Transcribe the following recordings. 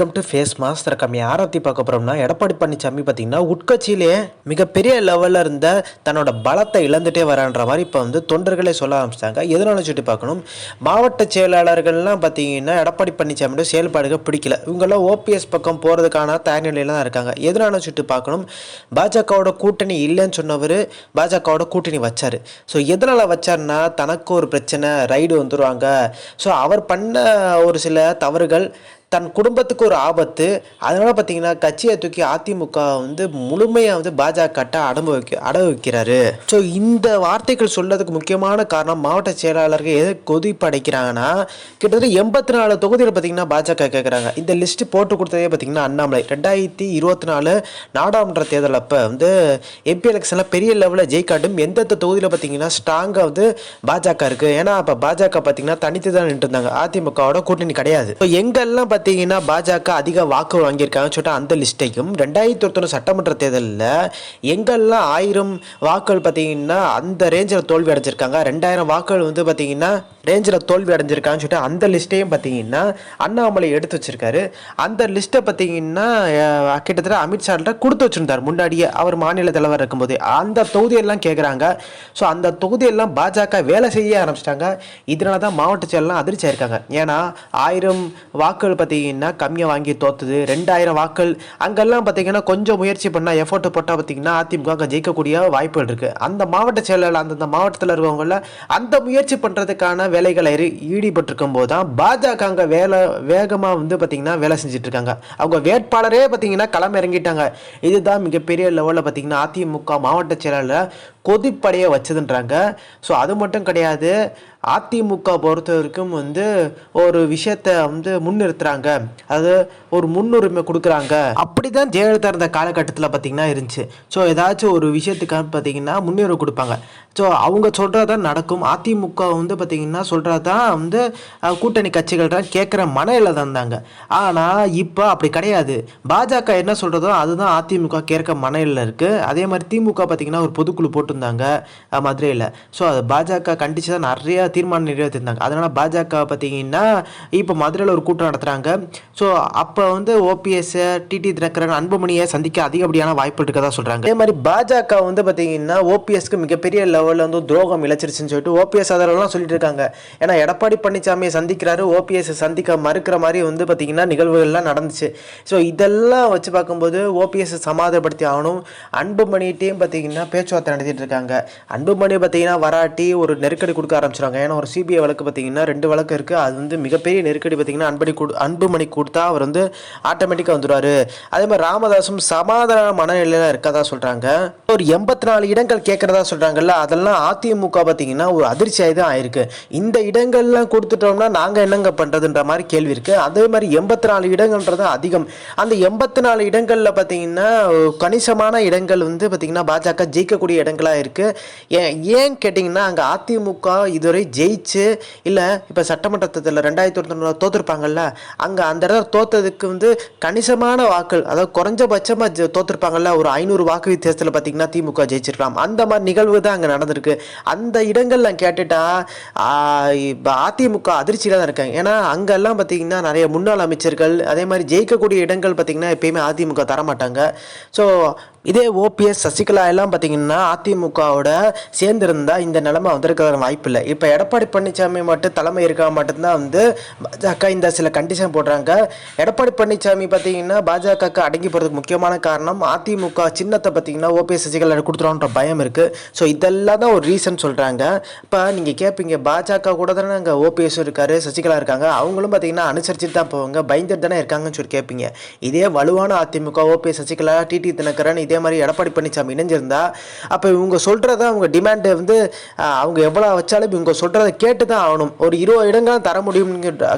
Welcome to face master கம்மி ஆரத்தி பார்க்க போகிறோம்னா எடப்பாடி பழனிசாமி பார்த்தீங்கன்னா உட்கட்சியிலே மிகப்பெரிய லெவலில் இருந்த தன்னோட பலத்தை இழந்துட்டே வரான்ற மாதிரி இப்போ வந்து தொண்டர்களே சொல்ல ஆரம்பிச்சிட்டாங்க. எதனால சொல்லி பார்க்கணும்? மாவட்ட செயலாளர்கள்லாம் பார்த்தீங்கன்னா எடப்பாடி பழனிசாமியோட செயல்பாடுகள் பிடிக்கல. இவங்கெல்லாம் ஓபிஎஸ் பக்கம் போகிறதுக்கான தயார் நிலையில தான் இருக்காங்க. எதனால சுட்டு பார்க்கணும்? பாஜகவோட கூட்டணி இல்லைன்னு சொன்னவர் பாஜகவோட கூட்டணி வச்சார். ஸோ எதனால் வச்சார்னா தனக்கு ஒரு பிரச்சனை ரைடு வந்துடுவாங்க ஸோ அவர் பண்ண ஒரு சில தவறுகள் தன் குடும்பத்துக்கு ஒரு ஆபத்து. அதனால் பார்த்தீங்கன்னா கட்சியை தூக்கி அதிமுக வந்து முழுமையாக வந்து பாஜகட்ட அடம்பு வைக்க அட வைக்கிறாரு. ஸோ இந்த வார்த்தைகள் சொல்றதுக்கு முக்கியமான காரணம் மாவட்ட செயலாளர்கள் எதை கொதிப்படைக்கிறாங்கன்னா கிட்டத்தட்ட எண்பத்தி நாலு தொகுதியில் பார்த்தீங்கன்னா பாஜக கேட்குறாங்க இந்த லிஸ்ட் போட்டு கொடுத்ததே பார்த்தீங்கன்னா அண்ணாமலை. ரெண்டாயிரத்தி இருபத்தி நாலு நாடாளுமன்ற தேர்தல் அப்போ வந்து எம்பி எலெக்ஷனில் பெரிய லெவலில் ஜெயிக்காட்டும் எந்தெந்த தொகுதியில் பார்த்தீங்கன்னா ஸ்ட்ராங்காக வந்து பாஜக இருக்குது ஏன்னா அப்போ பாஜக பார்த்தீங்கன்னா தனித்து தான் நின்று இருந்தாங்க. அதிமுகவோட கூட்டணி கிடையாது. ஸோ எங்கெல்லாம் பார்த்தீங்கன்னா பாஜக அதிக வாக்கு வாங்கியிருக்காங்கன்னு சொல்லிட்டு அந்த லிஸ்ட்டையும் ரெண்டாயிரத்தி ஒருத்தொன்று சட்டமன்ற தேர்தலில் எங்கெல்லாம் ஆயிரம் வாக்குகள் பார்த்தீங்கன்னா அந்த ரேஞ்சில் தோல்வி அடைஞ்சிருக்காங்க. ரெண்டாயிரம் வாக்குகள் வந்து பார்த்தீங்கன்னா ரேஞ்சில் தோல்வி அடைஞ்சிருக்கான்னு சொல்லிட்டு அந்த லிஸ்ட்டையும் பார்த்தீங்கன்னா அண்ணாமலை எடுத்து வச்சிருக்காரு. அந்த லிஸ்ட்டை பார்த்தீங்கன்னா கிட்டத்தட்ட அமித்ஷாட்ட கொடுத்து வச்சிருந்தார். முன்னாடியே அவர் மாநில தலைவர் இருக்கும்போது. அந்த தொகுதியெல்லாம் கேட்குறாங்க ஸோ அந்த தொகுதியெல்லாம் பாஜக வேலை செய்ய ஆரம்பிச்சிட்டாங்க. இதனால தான் மாவட்ட செயலாம் அதிர்ச்சி ஆயிருக்காங்க. ஏன்னா ஆயிரம் வாக்குகள் பார்த்தீங்கன்னா கம்மியாக வாங்கி தோத்துது. ரெண்டாயிரம் வாக்குகள். அங்கெல்லாம் பார்த்தீங்கன்னா கொஞ்சம் முயற்சி பண்ணால் எஃபோர்ட் போட்டால் பார்த்தீங்கன்னா அதிமுக அங்கே ஜெயிக்கக்கூடிய வாய்ப்புகள் இருக்குது அந்த மாவட்ட செயலாளர் அந்தந்த மாவட்டத்தில் இருக்கவங்கள அந்த முயற்சி பண்ணுறதுக்கான வேலைகளை ஈடுபட்டிருக்கும் போது தான் பாஜக அங்கே வேலை வேகமாக வந்து பார்த்திங்கன்னா வேலை செஞ்சுட்டு இருக்காங்க அவங்க வேட்பாளரே பார்த்தீங்கன்னா களம் இறங்கிட்டாங்க. இதுதான் மிகப்பெரிய லெவலில் பார்த்தீங்கன்னா அதிமுக மாவட்ட செயலாளர் கொதிப்படைய வச்சதுன்றாங்க. ஸோ அது மட்டும் கிடையாது. அதிமுக பொறுத்த வரைக்கும் வந்து ஒரு விஷயத்த வந்து முன்னிறுத்துறாங்க. அது ஒரு முன்னுரிமை கொடுக்குறாங்க. அப்படி தான் ஜெயலலிதா இருந்த காலகட்டத்தில் பார்த்தீங்கன்னா இருந்துச்சு. ஸோ ஏதாச்சும் ஒரு விஷயத்துக்காக பார்த்தீங்கன்னா முன்னுரிமை கொடுப்பாங்க. ஸோ அவங்க சொல்கிறது தான் நடக்கும். அதிமுக வந்து பார்த்தீங்கன்னா சொல்கிறது தான் வந்து கூட்டணி கட்சிகள் தான் கேட்குற மனையில் தான் இருந்தாங்க. ஆனால் இப்போ அப்படி கிடையாது. பாஜக என்ன சொல்கிறதோ அதுதான் அதிமுக கேட்க மனையில் இருக்குது அதே மாதிரி திமுக பார்த்தீங்கன்னா ஒரு பொதுக்குழு போட்டிருந்தாங்க மதுரையில். ஸோ அது பாஜக கண்டித்து தான் நிறைய தீர்மானம் நிறைவேற்றிருந்தாங்க. அதனால் பாஜக பார்த்தீங்கன்னா இப்போ மதுரையில் ஒரு கூட்டம் நடத்துகிறாங்க ஸோ அப்போ வந்து ஓபிஎஸ்ஸை டிடி தினகரன் அன்புமணியை சந்திக்க அதிகப்படியான வாய்ப்பு இருக்கதா சொல்கிறாங்க அதே மாதிரி பாஜக வந்து பார்த்தீங்கன்னா ஓபிஎஸ்க்கு மிகப்பெரிய லெவலில் வந்து துரோகம் இழைச்சிருச்சுன்னு சொல்லிட்டு ஓபிஎஸ் அதெல்லாம் சொல்லிட்டு இருக்காங்க. ஏன்னா எடப்பாடி பழனிசாமியை சந்திக்கிறாரு ஓபிஎஸ் சந்திக்க மறுக்கிற மாதிரி வந்து பார்த்தீங்கன்னா நிகழ்வுகள்லாம் நடந்துச்சு. ஸோ இதெல்லாம் வச்சு பார்க்கும்போது ஓபிஎஸ் சமாதானப்படுத்தி ஆகணும். அன்புமணிகிட்டையும் பார்த்தீங்கன்னா பேச்சுவார்த்தை நடத்திட்டு இருக்காங்க. அன்புமணி பார்த்தீங்கன்னா வராட்டி ஒரு நெருக்கடி கொடுக்க ஆரம்பிச்சிருவாங்க. ஏன்னா ஒரு சிபிஐ வழக்கு பார்த்தீங்கன்னா ரெண்டு வழக்கு இருக்குது அது வந்து மிகப்பெரிய நெருக்கடி பார்த்தீங்கன்னா அன்படி கொடு அன்புமணி கொடுத்தா அவர் வந்து ஆட்டோமேட்டிக்காக வந்துடுவார் அதே மாதிரி ராமதாசும் சமாதான மனநிலையில் இருக்கதா சொல்கிறாங்க ஒரு எண்பத்தி நாலு இடங்கள் கேட்குறதா சொல்கிறாங்கல்ல அதெல்லாம் அதிமுக பார்த்தீங்கன்னா ஒரு அதிர்ச்சியாக தான் ஆயிருக்கு. இந்த இடங்கள்லாம் கொடுத்துட்டோம்னா நாங்கள் என்னங்க பண்ணுறதுன்ற மாதிரி கேள்வி இருக்குது அதே மாதிரி எண்பத்தி நாலு இடங்கள்ன்றது அதிகம். அந்த எண்பத்தி நாலு இடங்களில் பார்த்தீங்கன்னா கணிசமான இடங்கள் வந்து பார்த்தீங்கன்னா பாஜக ஜெயிக்கக்கூடிய இடங்களாக இருக்குது ஏன் ஏன் கேட்டிங்கன்னா அங்கே அதிமுக இதுவரை ஜெயிச்சு இல்லை இப்போ சட்டமன்றத்தில் ரெண்டாயிரத்தி ஒருத்தொன்னு தோற்றுருப்பாங்கல்ல அங்கே அந்த இடத்துல தோத்ததுக்கு வந்து கணிசமான வாக்கள் அதாவது குறைஞ்சபட்சமாக தோற்றுருப்பாங்கல்ல ஒரு ஐநூறு வாக்கு வித்தியாசத்தில் பார்த்தீங்கன்னா திமுக ஜெயிச்சிருக்கலாம். அந்த மாதிரி நிகழ்வு தான் அங்கே நடந்திருக்கு. அந்த இடங்கள்லாம் கேட்டுட்டா அதிமுக அதிர்ச்சியில் தான் இருக்காங்க ஏன்னா அங்கெல்லாம் பார்த்திங்கன்னா நிறைய முன்னாள் அமைச்சர்கள் அதே மாதிரி ஜெயிக்கக்கூடிய இடங்கள் பார்த்தீங்கன்னா எப்பயுமே அதிமுக தரமாட்டாங்க. ஸோ இதே ஓபிஎஸ் சசிகலா எல்லாம் பார்த்தீங்கன்னா அதிமுகவோட சேர்ந்திருந்தா இந்த நிலைமை வந்திருக்கிற வாய்ப்பு இல்லை இப்போ எடப்பாடி பழனிசாமி மட்டும் தலைமை இருக்க மட்டும்தான் வந்து பாஜக இந்த சில கண்டிஷன் போடுறாங்க. எடப்பாடி பழனிசாமி பார்த்தீங்கன்னா பாஜகக்கு அடங்கி போகிறதுக்கு முக்கியமான காரணம் அதிமுக சின்னத்தை பார்த்தீங்கன்னா ஓபிஎஸ் சசிகலா கொடுத்துருவோன்ற பயம் இருக்குது ஸோ இதெல்லாம் தான் ஒரு ரீசன் சொல்கிறாங்க இப்போ நீங்கள் கேட்பீங்க பாஜக கூட தானே அங்கே ஓபிஎஸ் இருக்காரு சசிகலா இருக்காங்க. அவங்களும் பார்த்தீங்கன்னா அனுசரிச்சுட்டு தான் போவாங்க. பயந்துட்டு தானே இருக்காங்கன்னு சொல்லி கேட்பீங்க இதே வலுவான அதிமுக ஓபிஎஸ் சசிகலா டிடி தினகரன் இதே மாதிரி எடப்பாடி பழனிசாமி இணைஞ்சிருந்தா அப்போ இவங்க சொல்கிறத அவங்க டிமாண்டை வந்து அவங்க எவ்வளோ வச்சாலும் இவங்க சொல்கிறத கேட்டு தான் ஆகணும். ஒரு இருபது இடங்கள் தர முடியும்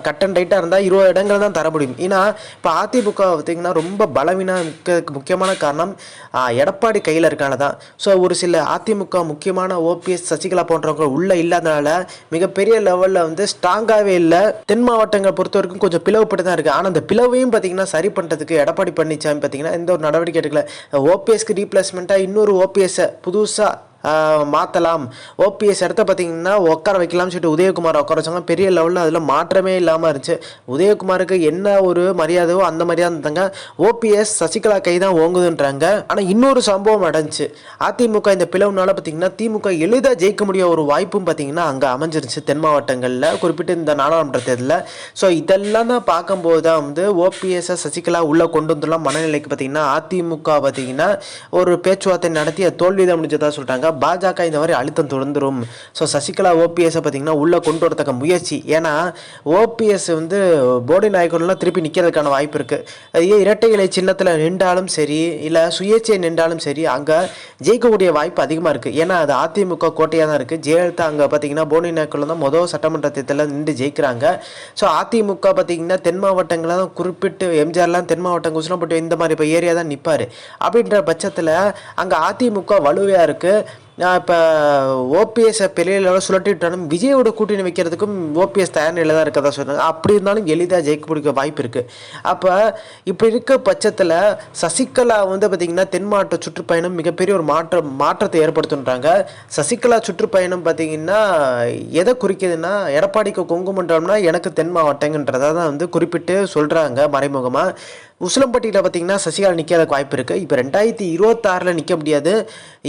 கட் அண்ட் ரைட்டாக இருந்தால் இருபது இடங்கள் தான் தர முடியும். ஏன்னா இப்போ அதிமுக பார்த்திங்கன்னா ரொம்ப பலவீனம் இருக்கிறதுக்கு முக்கியமான காரணம் எடப்பாடி கையில் இருக்கான தான். ஸோ ஒரு சில அதிமுக முக்கியமான ஓபிஎஸ் சசிகலா போன்றவங்க உள்ளே இல்லாதனால மிகப்பெரிய லெவலில் வந்து ஸ்ட்ராங்காகவே இல்லை. தென் மாவட்டங்களை பொறுத்த வரைக்கும் கொஞ்சம் பிளவுப்பட்டு தான் இருக்குது ஆனால் அந்த பிளவையும் பார்த்திங்கன்னா சரி பண்ணுறதுக்கு எடப்பாடி பழனிசாமி பார்த்தீங்கன்னா எந்த ஒரு நடவடிக்கை எடுக்கல. ஓ ஓபிஎஸ்க்கு ரீப்ளேஸ்மெண்ட்டாக இன்னொரு ஓபிஎஸ்ஸை புதுசாக மாற்றலாம் ஓபிஎஸ் இடத்த பார்த்தீங்கன்னா உட்கார வைக்கலாம்னு சொல்லிட்டு உதயகுமார் உட்கார வச்சாங்க. பெரிய லெவலில் அதில் மாற்றமே இல்லாமல் இருந்துச்சு. உதயகுமாருக்கு என்ன ஒரு மரியாதையோ அந்த மரியாதை இருந்தாங்க ஓபிஎஸ் சசிகலா கை தான் ஓங்குதுன்றாங்க. ஆனால் இன்னொரு சம்பவம் நடந்துச்சு அதிமுக இந்த பிளவுனால பார்த்தீங்கன்னா திமுக எளிதாக ஜெயிக்க முடிய ஒரு வாய்ப்பும் பார்த்தீங்கன்னா அங்கே அமைஞ்சிருச்சு தென் மாவட்டங்களில் குறிப்பிட்டு இந்த நாடாளுமன்ற தேர்தலில். ஸோ இதெல்லாம் தான் பார்க்கும்போது தான் வந்து ஓபிஎஸ்ஸை சசிகலா உள்ளே கொண்டு வந்துள்ள மனநிலைக்கு பார்த்தீங்கன்னா அதிமுக பார்த்தீங்கன்னா ஒரு பேச்சுவார்த்தை நடத்தி தோல்வி தான் முடிஞ்சதா சொல்லிட்டாங்க பாஜக இந்த மாதிரி அழுத்தம் தொடர்ந்துரும் ஸோ சசிகலா ஓபிஎஸ்ஸை பார்த்தீங்கன்னா உள்ளே கொண்டு வரத்தக்க முயற்சி. ஏன்னா ஓபிஎஸ் வந்து போடி நாயக்கர்லாம் திருப்பி நிற்கிறதுக்கான வாய்ப்பு இருக்குது அதே இரட்டை இலை சின்னத்தில் நின்றாலும் சரி இல்லை சுயேட்சை நின்றாலும் சரி அங்கே ஜெயிக்கக்கூடிய வாய்ப்பு அதிகமாக இருக்குது ஏன்னா அது அதிமுக கோட்டையாக தான் இருக்குது ஜெயலலிதா அங்கே பார்த்தீங்கன்னா போடி நாயக்கர்ல தான் மொதல் சட்டமன்ற தேர்தலில் நின்று ஜெயிக்கிறாங்க. ஸோ அதிமுக பார்த்தீங்கன்னா தென் மாவட்டங்களில் தான் குறிப்பிட்டு எம்ஜிஆர்லாம் தென் மாவட்டம் குசனப்பட்டு இந்த மாதிரி இப்போ ஏரியா தான் நிற்பார் அப்படின்ற பட்சத்தில் அங்கே அதிமுக வலுவையாக இருக்குது இப்போ ஓபிஎஸ்ஸை பெரிய லெவலில் சுழட்டிட்டாலும் விஜயோட கூட்டணி வைக்கிறதுக்கும் ஓபிஎஸ் தயார் நிலையில் தான் இருக்கதா சொன்னாங்க அப்படி இருந்தாலும் எளிதாக ஜெயிக்க பிடிக்க வாய்ப்பு இருக்குது அப்போ இப்படி இருக்க பட்சத்தில் சசிகலா வந்து பார்த்திங்கன்னா தென் மாவட்ட சுற்றுப்பயணம் மிகப்பெரிய ஒரு மாற்றம் மாற்றத்தை ஏற்படுத்துன்றாங்க. சசிகலா சுற்றுப்பயணம் பார்த்திங்கன்னா எதை குறிக்கிதுன்னா எடப்பாடிக்கு கொங்கு மண்டலம்னா எனக்கு தென் மாவட்டங்கன்றதை தான் வந்து குறிப்பிட்டு சொல்கிறாங்க மறைமுகமாக உசிலம்பட்டியில் பார்த்தீங்கன்னா சசிகலா நிற்கிறதுக்கு வாய்ப்பு இருக்குது இப்போ ரெண்டாயிரத்தி இருபத்தாறில் நிற்க முடியாது.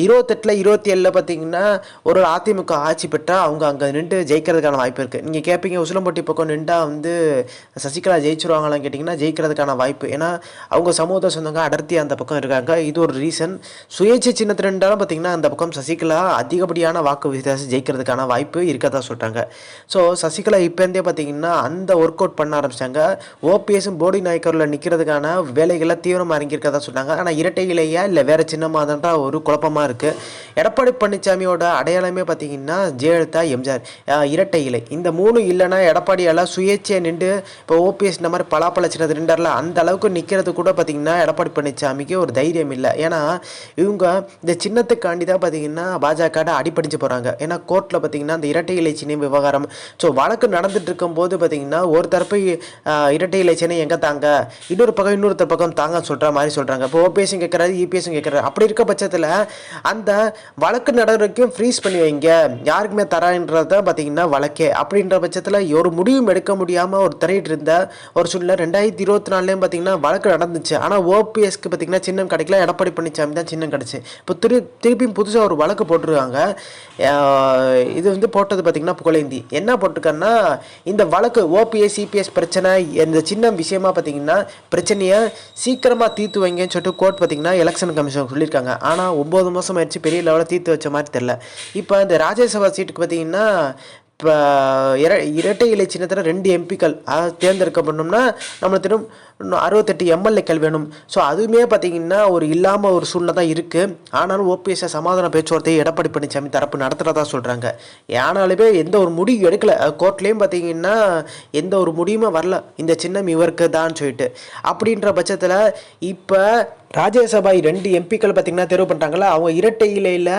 இருபத்தெட்டில் இருபத்தி ஏழில் பார்த்தீங்கன்னா ஒரு அதிமுக ஆட்சி பெற்றால் அவங்க அங்கே நின்று ஜெயிக்கிறதுக்கான வாய்ப்பு இருக்குது நீங்கள் கேட்பீங்க உசிலம்பட்டி பக்கம் நின்றா வந்து சசிகலா ஜெயிச்சிருவாங்களான்னு கேட்டிங்கன்னா ஜெயிக்கிறதுக்கான வாய்ப்பு. ஏன்னா அவங்க சமூக சொந்தங்க அடர்த்தி அந்த பக்கம் இருக்காங்க. இது ஒரு ரீசன் சுயேட்சை சின்னத்தில் நின்றாலும் பார்த்தீங்கன்னா அந்த பக்கம் சசிகலா அதிகப்படியான வாக்கு வித்தியாசம் ஜெயிக்கிறதுக்கான வாய்ப்பு இருக்க தான் சொல்கிறாங்க ஸோ சசிகலா இப்போருந்தே பார்த்தீங்கன்னா அந்த ஒர்க் அவுட் பண்ண ஆரம்பிச்சாங்க. ஓபிஎஸும் போடி நாயக்கரில் நிற்கிறதுக்கான வேலைகளை தீவிரமாக இறங்கியிருக்கதா சொன்னாங்க. ஆனால் இரட்டை இலையா இல்லை வேறு சின்னமாதன்ற ஒரு குழப்பமாக இருக்குது எடப்பாடி பழனிசாமியோட அடையாளமே பார்த்தீங்கன்னா ஜெயலலிதா எம்ஜிஆர். இரட்டை இலை. இந்த மூணு இல்லைன்னா எடப்பாடியால் சுயேட்சையை நின்று இப்போ ஓபிஎஸ் இந்த மாதிரி பலாப்பழ சின்னது நின்றார்ல அந்த அளவுக்கு நிற்கிறது கூட பார்த்தீங்கன்னா எடப்பாடி பழனிசாமிக்கு ஒரு தைரியம் இல்லை. ஏன்னா இவங்க இந்த சின்னத்துக்காண்டி தான் பார்த்தீங்கன்னா பாஜக அடிப்படிச்சு போகிறாங்க ஏன்னா கோர்ட்டில் பார்த்தீங்கன்னா அந்த இரட்டை இலை சின்ன விவகாரம். ஸோ வழக்கு நடந்துட்டு இருக்கும்போது பார்த்தீங்கன்னா ஒரு தரப்பு இரட்டை இலை சின்ன எங்கே தாங்க? இன்னொரு பக்கம் பக்கம் இன்னொருத்தர் பக்கம் தாங்க சொல்கிற மாதிரி சொல்கிறாங்க இப்போ ஓபிஎஸும் கேட்குறாரு இபிஎஸும் கேட்குறாரு அப்படி இருக்க பட்சத்தில் அந்த வழக்கு நடவடிக்கையும் ஃப்ரீஸ் பண்ணி வைங்க. யாருக்குமே தரான்றத பார்த்தீங்கன்னா வழக்கே. அப்படின்ற பட்சத்தில் ஒரு முடிவும் எடுக்க முடியாமல் ஒரு திரையிட்டு இருந்த ஒரு சூழ்நிலை ரெண்டாயிரத்தி இருபத்தி நாலுலேயும் பார்த்தீங்கன்னா வழக்கு நடந்துச்சு. ஆனால் ஓபிஎஸ்க்கு பார்த்தீங்கன்னா சின்னம் கிடைக்கல எடப்பாடி பழனிசாமி தான் சின்னம் கிடச்சி. இப்போ திரு திருப்பியும் புதுசாக ஒரு வழக்கு போட்டிருக்காங்க. இது வந்து போட்டது பார்த்தீங்கன்னா புகழேந்தி. என்ன போட்டிருக்காருன்னா இந்த வழக்கு ஓபிஎஸ் சிபிஎஸ் பிரச்சனை இந்த சின்ன விஷயமா பார்த்தீங்கன்னா பிரச்சனை பிரச்சனையை சீக்கிரமாக தீர்த்து வைங்கன்னு சொல்லிட்டு கோர்ட் பார்த்தீங்கன்னா எலெக்ஷன் கமிஷன் சொல்லியிருக்காங்க. ஆனால் ஒம்பது மாதம் ஆயிடுச்சு பெரிய லெவலில் தீர்த்து வச்ச மாதிரி தெரில இப்போ இந்த ராஜ்யசபா சீட்டுக்கு பார்த்தீங்கன்னா இப்போ இர இரட்டை இலை சின்னத்தில் ரெண்டு எம்பிக்கள் அதை தேர்ந்தெடுக்கப்படணும்னா நம்மளுக்கு அறுபத்தெட்டு எம்எல்ஏக்கள் வேணும். ஸோ அதுவுமே பார்த்தீங்கன்னா ஒரு இல்லாமல் ஒரு சூழ்நிலை தான் இருக்குது ஆனாலும் ஓபிஎஸ்ஸை சமாதான பேச்சுவார்த்தையை எடப்பாடி பழனிசாமி தரப்பு நடத்துகிறதா சொல்கிறாங்க ஆனாலுமே எந்த ஒரு முடிவு எடுக்கலை. கோர்ட்லேயும் பார்த்தீங்கன்னா எந்த ஒரு முடிவுமே வரல. இந்த சின்னம் இவருக்கு தான் சொல்லிட்டு. அப்படின்ற பட்சத்தில் இப்போ ராஜ்யசபா ரெண்டு எம்பிக்கள் பார்த்தீங்கன்னா தேர்வு பண்ணுறாங்களா அவங்க இரட்டை இலையில்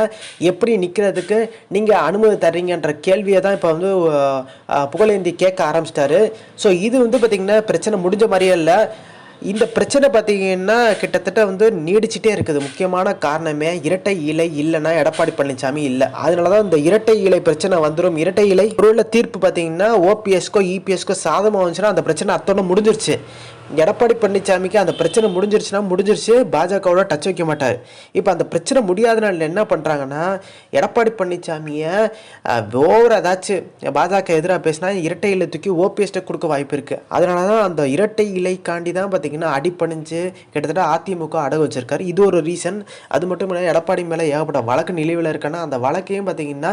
எப்படி நிற்கிறதுக்கு நீங்கள் அனுமதி தர்றீங்கன்ற கேள்வியை தான் இப்போ வந்து புகழேந்தி கேட்க ஆரம்பிச்சிட்டாரு. ஸோ இது வந்து பார்த்திங்கன்னா பிரச்சனை முடிஞ்ச மாதிரியே இல்லை. இந்த பிரச்சனை பார்த்தீங்கன்னா கிட்டத்தட்ட வந்து நீடிச்சிட்டே இருக்குது. முக்கியமான காரணமே இரட்டை இலை இல்லைன்னா எடப்பாடி பழனிசாமி இல்லை. அதனால தான் இந்த இரட்டை இலை பிரச்சனை வந்துடும் இரட்டை இலை உள்ள தீர்ப்பு பார்த்தீங்கன்னா ஓபிஎஸ்க்கோ இபிஎஸ்க்கோ சாதமாக வந்துச்சுன்னா அந்த பிரச்சனை அத்தோட முடிஞ்சிருச்சு. எடப்பாடி பழனிசாமிக்கு அந்த பிரச்சனை முடிஞ்சிருச்சுன்னா முடிஞ்சிருச்சு பாஜகவோட டச் வைக்க மாட்டார். இப்போ அந்த பிரச்சனை முடியாதனால என்ன பண்ணுறாங்கன்னா எடப்பாடி பழனிசாமியை ஓவர் ஏதாச்சும் பாஜக எதிராக பேசினா இரட்டை இலை தூக்கி ஓபிஎஸ்ட்டை கொடுக்க வாய்ப்பு இருக்குது அதனால தான் அந்த இரட்டை இலைக்காண்டி தான் பார்த்தீங்கன்னா அடிப்பணிஞ்சு கிட்டத்தட்ட அதிமுக அடகு வச்சிருக்காரு. இது ஒரு ரீசன் அது மட்டும் இல்லை எடப்பாடி மேலே ஏகப்பட்ட வழக்கு நிலுவையில் இருக்குன்னா அந்த வழக்கையும் பார்த்தீங்கன்னா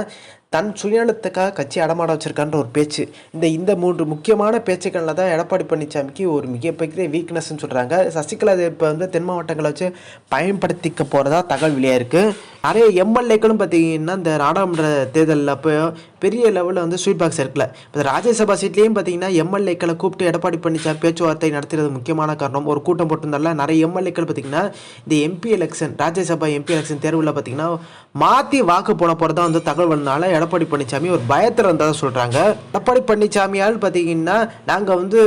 தன் சுயநலத்துக்காக கட்சி அடமாட வச்சிருக்கான்ற ஒரு பேச்சு. இந்த இந்த மூன்று முக்கியமான பேச்சுக்களில் தான் எடப்பாடி பழனிசாமிக்கு ஒரு மிகப்பெரிய வீக்னஸ்ன்னு சொல்கிறாங்க சசிகலா இப்போ வந்து தென் மாவட்டங்களை வச்சு பயன்படுத்திக்க போகிறதா தகவல் வெளியாக இருக்குது நிறைய எம்எல்ஏக்களும் பார்த்தீங்கன்னா இந்த நாடாளுமன்ற தேர்தலில் அப்போ பெரிய லெவலில் வந்து ஸ்வீட் பாக்ஸ் இருக்குல்ல. இப்போ ராஜ்யசபா சீட்லேயும் பார்த்தீங்கன்னா எம்எல்ஏக்களை கூப்பிட்டு எடப்பாடி பழனிசாமி பேச்சுவார்த்தை நடத்துறது முக்கியமான காரணம். ஒரு கூட்டம் போட்டிருந்தால நிறைய எம்எல்ஏக்கள் பார்த்தீங்கன்னா இந்த MP election Rajya Sabha MP election தேர்வில் பார்த்தீங்கன்னா மாற்றி வாக்கு போன போகிறதா வந்து தகவல் வந்தனால எடப்பாடி பழனிசாமி ஒரு பயத்தில் இருந்ததாக சொல்கிறாங்க எடப்பாடி பழனிசாமியால் பார்த்தீங்கன்னா நாங்கள் வந்து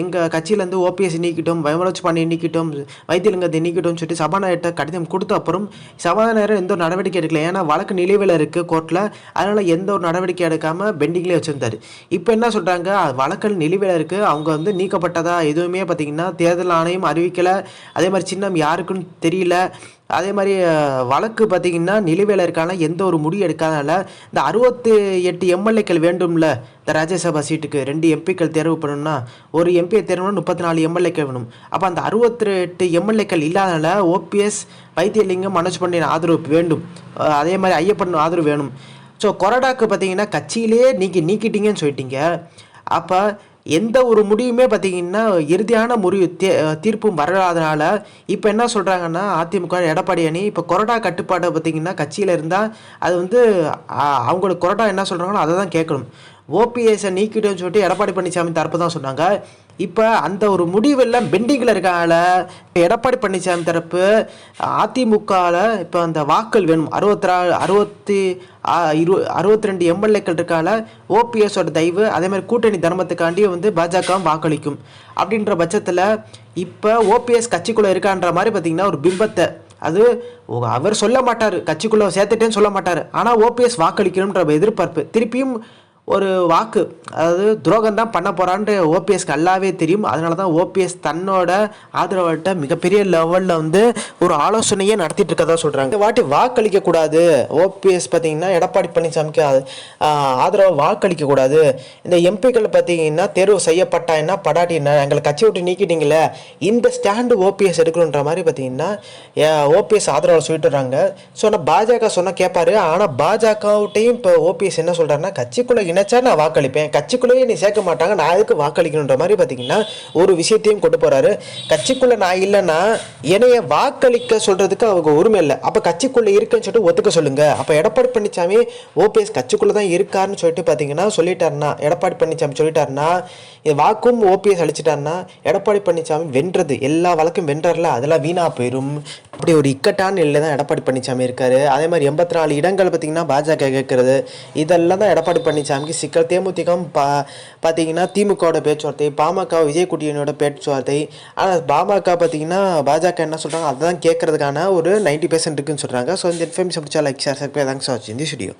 எங்கள் கட்சியிலேருந்து ஓபிஎஸ் நீக்கிட்டோம் பயமலோச் பாண்டியை நீக்கிட்டோம் வைத்தியலிங்கத்தை நீக்கிட்டோம்னு சொல்லிட்டு சபாநாயகர்கிட்ட கடிதம் கொடுத்த அப்புறம் சபாநாயகர் எந்த ஒரு நடவடிக்கை எடுக்கல. ஏன்னா வழக்கு நிலுவையில் இருக்குது கோர்ட்டில் அதனால் எந்த ஒரு நடவடிக்கை எடுக்காமல் பெண்டிங்லேயே வச்சுருந்தார். இப்போ என்ன சொல்கிறாங்க வழக்கல் நிலுவையில் இருக்குது அவங்க வந்து நீக்கப்பட்டதா எதுவுமே பார்த்தீங்கன்னா தேர்தல் ஆணையம் அறிவிக்கலை. அதே மாதிரி சின்னம் யாருக்குன்னு தெரியல. அதே மாதிரி வழக்கு பார்த்தீங்கன்னா நிலுவையில் இருக்கான எந்த ஒரு முடிவு எடுக்காதனால இந்த அறுபத்தி எட்டு எம்எல்ஏக்கள் வேண்டும்ல இந்த ராஜ்யசபா சீட்டுக்கு ரெண்டு எம்பிக்கள் தேர்வு பண்ணணும்னா ஒரு எம்பியை தேர்வுனா முப்பத்தி நாலு எம்எல்ஏக்கள் வேணும். அப்போ அந்த அறுபத்தி எட்டு எம்எல்ஏக்கள் இல்லாதனால ஓபிஎஸ் வைத்தியலிங்கம் மனோஜ் பாண்டியன் ஆதரவு வேண்டும். அதே மாதிரி ஐயப்பன் ஆதரவு வேணும். ஸோ கொறடாக்கு பார்த்தீங்கன்னா கட்சியிலே நீக்கி நீக்கிட்டீங்கன்னு சொல்லிட்டீங்க. அப்போ எந்த ஒரு முடிவுமே பார்த்தீங்கன்னா இறுதியான முடிவு தீ தீர்ப்பும் வராதனால இப்போ என்ன சொல்கிறாங்கன்னா அதிமுக எடப்பாடி அணி இப்போ கொரோடா கட்டுப்பாடை பார்த்தீங்கன்னா கட்சியில் இருந்தால் அது வந்து அவங்களுக்கு கொரோடா என்ன சொல்கிறாங்களோ அதை தான் கேட்கணும். ஓபிஎஸை நீக்கிட்டோன்னு சொல்லிட்டு எடப்பாடி பழனிசாமி தரப்பு தான் சொன்னாங்க. இப்போ அந்த ஒரு முடிவெல்லாம் பெண்டிங்கில் இருக்கால எடப்பாடி பழனிசாமி தரப்பு அதிமுகவில் இப்போ அந்த வாக்கள் வேணும். அறுபத்தி அறுபத்தி இரு அறுபத்தி ரெண்டு எம்எல்ஏக்கள் இருக்கால ஓபிஎஸோட தயவு அதேமாதிரி கூட்டணி தர்மத்துக்காண்டி வந்து பாஜகவும் வாக்களிக்கும். அப்படின்ற பட்சத்தில் இப்போ ஓபிஎஸ் கட்சிக்குள்ளே இருக்கான்ற மாதிரி பார்த்திங்கன்னா ஒரு பிம்பத்தை அது அவர் சொல்ல மாட்டார். கட்சிக்குள்ளே சேர்த்துட்டேன்னு சொல்ல மாட்டார். ஆனால் ஓபிஎஸ் வாக்களிக்கணுன்ற எதிர்பார்ப்பு. திருப்பியும் ஒரு வாக்கு. அதாவது துரோகம் தான் பண்ண போகிறான்ட்டு ஓபிஎஸ்க்கு நல்லாவே தெரியும். அதனால தான் ஓபிஎஸ் தன்னோட ஆதரவாட்ட மிகப்பெரிய லெவலில் வந்து ஒரு ஆலோசனையே நடத்திட்டு இருக்கதா சொல்கிறாங்க வாட்டி வாக்களிக்கக்கூடாது ஓபிஎஸ் பார்த்தீங்கன்னா எடப்பாடி பழனிசாமிக்கு ஆ- ஆஹ் ஆதரவு இந்த எம்பிக்கள் பார்த்தீங்கன்னா தேர்வு செய்யப்பட்டா என்ன படாட்டி என்ன எங்களை கட்சி விட்டு நீக்கிட்டீங்களே இந்த ஸ்டாண்டு ஓபிஎஸ் எடுக்கணுன்ற மாதிரி பார்த்தீங்கன்னா ஓபிஎஸ் ஆதரவாளர் சொல்லிட்டு வராங்க ஸோ நான் பாஜக சொன்னால் கேட்பாரு ஆனால் பாஜகவுட்டையும் இப்போ ஓபிஎஸ் என்ன சொல்கிறாருன்னா கட்சிக்குள்ளே இணைச்சா நான் வாக்களிப்பேன். கட்சிக்குள்ளேயே நீ சேர்க்க மாட்டாங்க. நான் எதுக்கு வாக்களிக்கணுன்ற மாதிரி பார்த்தீங்கன்னா ஒரு விஷயத்தையும் கொண்டு போகிறாரு கட்சிக்குள்ளே நான் இல்லைன்னா என்னைய வாக்களிக்க சொல்கிறதுக்கு அவங்க உரிமை இல்லை. அப்போ கட்சிக்குள்ளே இருக்குன்னு சொல்லிட்டு ஒத்துக்க சொல்லுங்க. அப்போ எடப்பாடி பழனிசாமி ஓபிஎஸ் கட்சிக்குள்ளே தான் இருக்காருன்னு சொல்லிட்டு பார்த்தீங்கன்னா சொல்லிட்டாருன்னா எடப்பாடி பழனிசாமி சொல்லிட்டாருன்னா இது வாக்கும் ஓபிஎஸ் அழிச்சிட்டாருன்னா எடப்பாடி பழனிசாமி வென்றது. எல்லா வழக்கும் வென்றார்ல அதெல்லாம் வீணாக போயிடும் அப்படி ஒரு இக்கட்டான நிலையில் தான் எடப்பாடி பழனிசாமி இருக்காரு. அதே மாதிரி எண்பத்தி நாலு இடங்கள் பார்த்தீங்கன்னா பாஜக கேட்கறது இதெல்லாம் தான் எடப்பாடி பழனிசாமிக்கு சிக்கல். தேமுதிகம் பா பார்த்தீங்கன்னா திமுகவோட பேச்சுவார்த்தை பாமக விஜய் குட்டியனோட பேச்சுவார்த்தை. ஆனால் பாமக பார்த்தீங்கன்னா பாஜக என்ன சொல்கிறாங்க அதை தான் கேட்கறதுக்கான ஒரு நைன்டி பெர்சன்ட் இருக்குன்னு சொல்கிறாங்க ஸோ இந்த இன்ஃபர்மேஷன் பிடிச்சா லைக் ஷேர் சப்ஸ்கிரைப் தேங்க்ஸ் வாட்சிங் தி ஸ்டுடியோ